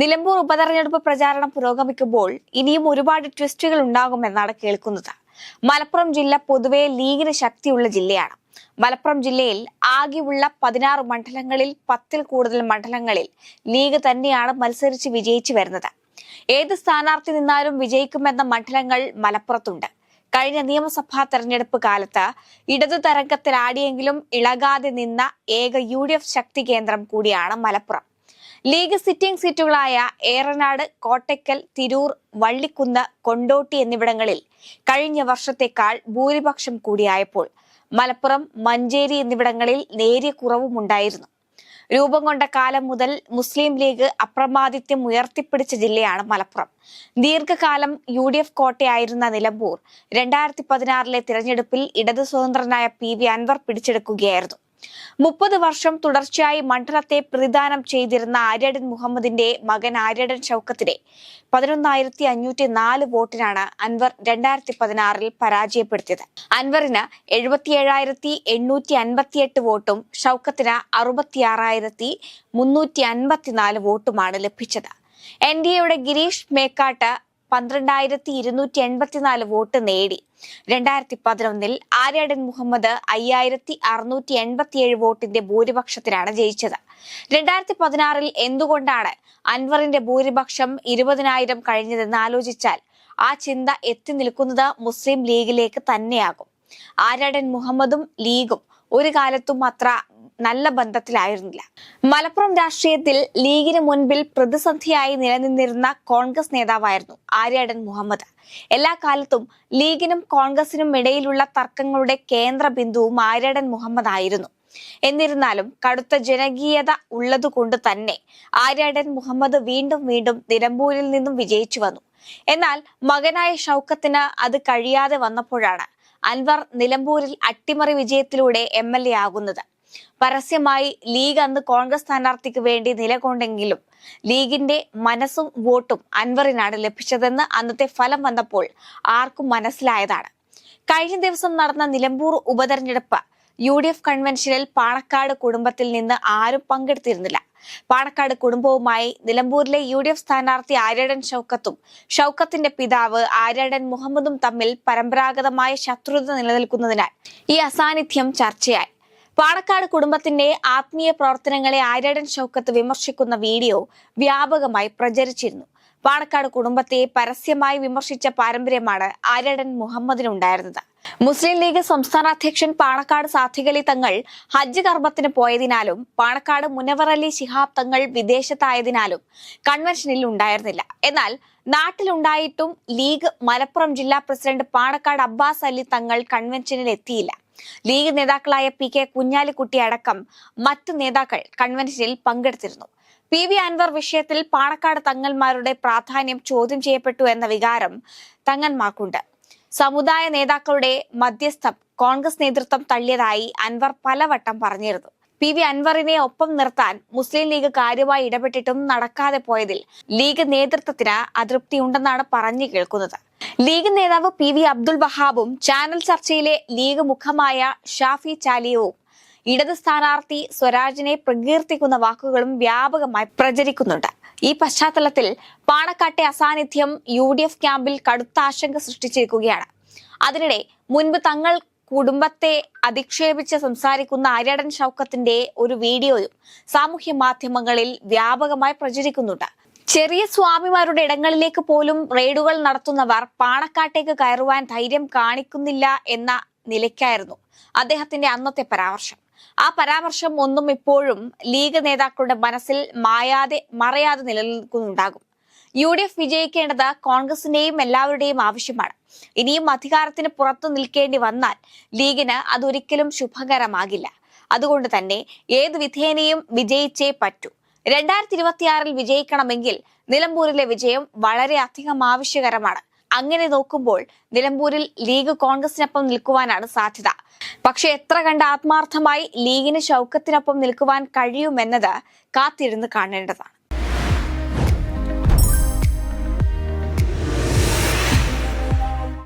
നിലമ്പൂർ ഉപതെരഞ്ഞെടുപ്പ് പ്രചാരണം പുരോഗമിക്കുമ്പോൾ ഇനിയും ഒരുപാട് ട്വിസ്റ്റുകൾ ഉണ്ടാകുമെന്നാണ് കേൾക്കുന്നത്. മലപ്പുറം ജില്ല പൊതുവെ ലീഗിന് ശക്തിയുള്ള ജില്ലയാണ്. മലപ്പുറം ജില്ലയിൽ ആകെയുള്ള പതിനാറ് മണ്ഡലങ്ങളിൽ പത്തിൽ കൂടുതൽ മണ്ഡലങ്ങളിൽ ലീഗ് തന്നെയാണ് മത്സരിച്ച് വിജയിച്ചു വരുന്നത്. ഏത് സ്ഥാനാർത്ഥി നിന്നാലും വിജയിക്കുമെന്ന മണ്ഡലങ്ങൾ മലപ്പുറത്തുണ്ട്. കഴിഞ്ഞ നിയമസഭാ തെരഞ്ഞെടുപ്പ് കാലത്ത് ഇടതു തരംഗത്തിലാടിയെങ്കിലും ഇളകാതെ നിന്ന ഏക യു ശക്തി കേന്ദ്രം കൂടിയാണ് മലപ്പുറം. ലീഗ് സിറ്റിംഗ് സീറ്റുകളായ ഏറനാട് കോട്ടയ്ക്കൽ തിരൂർ വള്ളിക്കുന്ന് കൊണ്ടോട്ടി എന്നിവിടങ്ങളിൽ കഴിഞ്ഞ വർഷത്തേക്കാൾ ഭൂരിപക്ഷം കൂടിയായപ്പോൾ മലപ്പുറം മഞ്ചേരി എന്നിവിടങ്ങളിൽ നേരിയ കുറവുമുണ്ടായിരുന്നു രൂപം കൊണ്ട കാലം മുതൽ മുസ്ലിം ലീഗ് അപ്രമാദിത്യം ഉയർത്തിപ്പിടിച്ച ജില്ലയാണ് മലപ്പുറം. ദീർഘകാലം യു ഡി എഫ് കോട്ടയായിരുന്ന നിലമ്പൂർ രണ്ടായിരത്തി പതിനാറിലെ തിരഞ്ഞെടുപ്പിൽ ഇടതു സ്വതന്ത്രനായ പി വി അൻവർ പിടിച്ചെടുക്കുകയായിരുന്നു. മുപ്പത് വർഷം തുടർച്ചയായി മണ്ഡലത്തെ പ്രതിദാനം ചെയ്തിരുന്ന ആര്യടൻ മുഹമ്മദിന്റെ മകൻ ആര്യടൻ ഷൗക്കത്തിനെ പതിനൊന്നായിരത്തി അഞ്ഞൂറ്റി നാല് വോട്ടിനാണ് അൻവർ രണ്ടായിരത്തി പതിനാറിൽ പരാജയപ്പെടുത്തിയത്. അൻവറിന് എഴുപത്തിയേഴായിരത്തി എണ്ണൂറ്റി അൻപത്തിയെട്ട് വോട്ടും ഷൗക്കത്തിന് അറുപത്തിയാറായിരത്തി മുന്നൂറ്റി അൻപത്തിനാല് വോട്ടുമാണ് ലഭിച്ചത്. എൻ ഡി എയുടെ ഗിരീഷ് മേക്കാട്ട് പന്ത്രണ്ടായിരത്തി ഇരുന്നൂറ്റി എൺപത്തിനാല് വോട്ട് നേടി. രണ്ടായിരത്തി പതിനൊന്നിൽ ആര്യാടൻ മുഹമ്മദ് അയ്യായിരത്തി അറുന്നൂറ്റി എൺപത്തിയേഴ് വോട്ടിന്റെ ഭൂരിപക്ഷത്തിലാണ് ജയിച്ചത്. രണ്ടായിരത്തി പതിനാറിൽ എന്തുകൊണ്ടാണ് അൻവറിന്റെ ഭൂരിപക്ഷം ഇരുപതിനായിരം കഴിഞ്ഞതെന്ന് ആലോചിച്ചാൽ ആ ചിന്ത എത്തി നിൽക്കുന്നത് മുസ്ലിം ലീഗിലേക്ക് തന്നെയാകും. ആര്യാടൻ മുഹമ്മദും ലീഗും ഒരു കാലത്തും അത്ര നല്ല ബന്ധത്തിലായിരുന്നില്ല. മലപ്പുറം രാഷ്ട്രീയത്തിൽ ലീഗിന് മുൻപിൽ പ്രതിസന്ധിയായി നിലനിന്നിരുന്ന കോൺഗ്രസ് നേതാവായിരുന്നു ആര്യാടൻ മുഹമ്മദ്. എല്ലാ കാലത്തും ലീഗിനും കോൺഗ്രസിനും ഇടയിലുള്ള തർക്കങ്ങളുടെ കേന്ദ്ര ബിന്ദുവും ആര്യാടൻ മുഹമ്മദ് ആയിരുന്നു. എന്നിരുന്നാലും കടുത്ത ജനകീയത ഉള്ളതുകൊണ്ട് തന്നെ ആര്യാടൻ മുഹമ്മദ് വീണ്ടും വീണ്ടും നിലമ്പൂരിൽ നിന്നും വിജയിച്ചു വന്നു. എന്നാൽ മകനായ ഷൗക്കത്തിന് അത് കഴിയാതെ വന്നപ്പോഴാണ് അൻവർ നിലമ്പൂരിൽ അട്ടിമറി വിജയത്തിലൂടെ എം എൽ എ ആകുന്നത്. പരസ്യമായി ലീഗ് അന്ന് കോൺഗ്രസ് സ്ഥാനാർത്ഥിക്ക് വേണ്ടി നിലകൊണ്ടെങ്കിലും ലീഗിന്റെ മനസ്സും വോട്ടും അൻവറിനാണ് ലഭിച്ചതെന്ന് അന്നത്തെ ഫലം വന്നപ്പോൾ ആർക്കും മനസ്സിലായതാണ്. കഴിഞ്ഞ ദിവസം നടന്ന നിലമ്പൂർ ഉപതെരഞ്ഞെടുപ്പ് യു ഡി എഫ് കൺവെൻഷനിൽ പാണക്കാട് കുടുംബത്തിൽ നിന്ന് ആരും പങ്കെടുത്തിരുന്നില്ല. പാണക്കാട് കുടുംബവുമായി നിലമ്പൂരിലെ യു ഡി എഫ് സ്ഥാനാർത്ഥി ആര്യടൻ ഷൌക്കത്തും ഷൌക്കത്തിന്റെ പിതാവ് ആര്യടൻ മുഹമ്മദും തമ്മിൽ പരമ്പരാഗതമായ ശത്രുത നിലനിൽക്കുന്നതിനാൽ ഈ അസാന്നിധ്യം ചർച്ചയായി. പാണക്കാട് കുടുംബത്തിന്റെ ആത്മീയ പ്രവർത്തനങ്ങളെ ആര്യടൻ ഷൌക്കത്ത് വിമർശിക്കുന്ന വീഡിയോ വ്യാപകമായി പ്രചരിച്ചിരുന്നു. പാണക്കാട് കുടുംബത്തെ പരസ്യമായി വിമർശിച്ച പാരമ്പര്യമാണ് ആര്യടൻ മുഹമ്മദിനുണ്ടായിരുന്നത്. മുസ്ലിം ലീഗ് സംസ്ഥാന അധ്യക്ഷൻ പാണക്കാട് സാധികലി തങ്ങൾ ഹജ്ജ് കർമ്മത്തിന് പോയതിനാലും പാണക്കാട് മുനവർ അലി ശിഹാബ് തങ്ങൾ വിദേശത്തായതിനാലും കൺവെൻഷനിൽ ഉണ്ടായിരുന്നില്ല. എന്നാൽ നാട്ടിലുണ്ടായിട്ടും ലീഗ് മലപ്പുറം ജില്ലാ പ്രസിഡന്റ് പാണക്കാട് അബ്ബാസ് അലി തങ്ങൾ കൺവെൻഷനിൽ എത്തിയില്ല ലീഗ് നേതാക്കളായ പി കെ കുഞ്ഞാലിക്കുട്ടി അടക്കം മറ്റു നേതാക്കൾ കൺവെൻഷനിൽ പങ്കെടുത്തിരുന്നു. പി വി അൻവർ വിഷയത്തിൽ പാണക്കാട് തങ്ങന്മാരുടെ പ്രാധാന്യം ചോദ്യം ചെയ്യപ്പെട്ടു എന്ന വികാരം തങ്ങന്മാർക്കുണ്ട്. സമുദായ നേതാക്കളുടെ മധ്യസ്ഥം കോൺഗ്രസ് നേതൃത്വം തള്ളിയതായി അൻവർ പലവട്ടം പറഞ്ഞിരുന്നു. പി വി അൻവറിനെ ഒപ്പം നിർത്താൻ മുസ്ലിം ലീഗ് കാര്യമായി ഇടപെട്ടിട്ടും നടക്കാതെ പോയതിൽ ലീഗ് നേതൃത്വത്തിന് അതൃപ്തിയുണ്ടെന്നാണ് പറഞ്ഞു കേൾക്കുന്നത്. ലീഗ് നേതാവ് പി വി അബ്ദുൾ വഹാബും ചാനൽ ചർച്ചയിലെ ലീഗ് മുഖമായ ഷാഫി ചാലിയവും ഇടത് സ്ഥാനാർത്ഥി സ്വരാജിനെ പ്രകീർത്തിക്കുന്ന വാക്കുകളും വ്യാപകമായി പ്രചരിക്കുന്നുണ്ട്. ഈ പശ്ചാത്തലത്തിൽ പാണക്കാട്ടെ അസാന്നിധ്യം യു ഡി എഫ് ക്യാമ്പിൽ കടുത്ത ആശങ്ക സൃഷ്ടിച്ചിരിക്കുകയാണ്. അതിനിടെ മുൻപ് തങ്ങൾ കുടുംബത്തെ അധിക്ഷേപിച്ച് സംസാരിക്കുന്ന ആര്യടൻ ഷൗക്കത്തിന്റെ ഒരു വീഡിയോയും സാമൂഹ്യ മാധ്യമങ്ങളിൽ വ്യാപകമായി പ്രചരിക്കുന്നുണ്ട്. ചെറിയ സ്വാമിമാരുടെ ഇടങ്ങളിലേക്ക് പോലും റെയ്ഡുകൾ നടത്തുന്നവർ പാണക്കാട്ടേക്ക് കയറുവാൻ ധൈര്യം കാണിക്കുന്നില്ല എന്ന നിലയ്ക്കായിരുന്നു അദ്ദേഹത്തിന്റെ അന്നത്തെ പരാമർശം. ആ പരാമർശം ഒന്നും ഇപ്പോഴും ലീഗ് നേതാക്കളുടെ മനസ്സിൽ മായാതെ മറയാതെ നിലനിൽക്കുന്നുണ്ടാകും. യു ഡി എഫ് വിജയിക്കേണ്ടത് കോൺഗ്രസിന്റെയും എല്ലാവരുടെയും ആവശ്യമാണ്. ഇനിയും അധികാരത്തിന് പുറത്തു നിൽക്കേണ്ടി വന്നാൽ ലീഗിന് അതൊരിക്കലും ശുഭകരമാകില്ല. അതുകൊണ്ട് തന്നെ ഏത് വിധേനയും വിജയിച്ചേ പറ്റൂ. രണ്ടായിരത്തി ഇരുപത്തിയാറിൽ വിജയിക്കണമെങ്കിൽ നിലമ്പൂരിലെ വിജയം വളരെ അധികം ആവശ്യകരമാണ്. അങ്ങനെ നോക്കുമ്പോൾ നിലമ്പൂരിൽ ലീഗ് കോൺഗ്രസിനൊപ്പം നിൽക്കുവാനാണ് സാധ്യത. പക്ഷെ എത്ര കണ്ട് ആത്മാർത്ഥമായി ലീഗിന് ശൗക്കത്തിനൊപ്പം നിൽക്കുവാൻ കഴിയുമെന്നത് കാത്തിരുന്ന് കാണേണ്ടതാണ്.